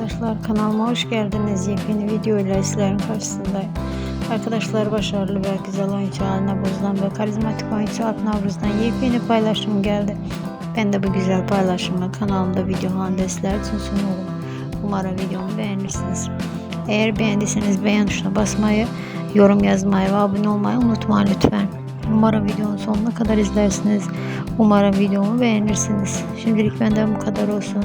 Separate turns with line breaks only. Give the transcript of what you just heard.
arkadaşlar kanalıma hoş geldiniz. Yepyeni video ile sizlerin karşısındayım. Arkadaşlar başarılı ve güzel oyuncu haline bozulan ve karizmatik oyuncu Alp Navruz'dan yepyeni paylaşım geldi. Ben de bu güzel paylaşımı kanalımda video halinde sizler için sunuyorum. Umarım videomu beğenirsiniz. Eğer beğendiyseniz beğen tuşuna basmayı, yorum yazmayı ve abone olmayı unutmayın lütfen. Umarım videonun sonuna kadar izlersiniz. Umarım videomu beğenirsiniz. Şimdilik benden bu kadar olsun.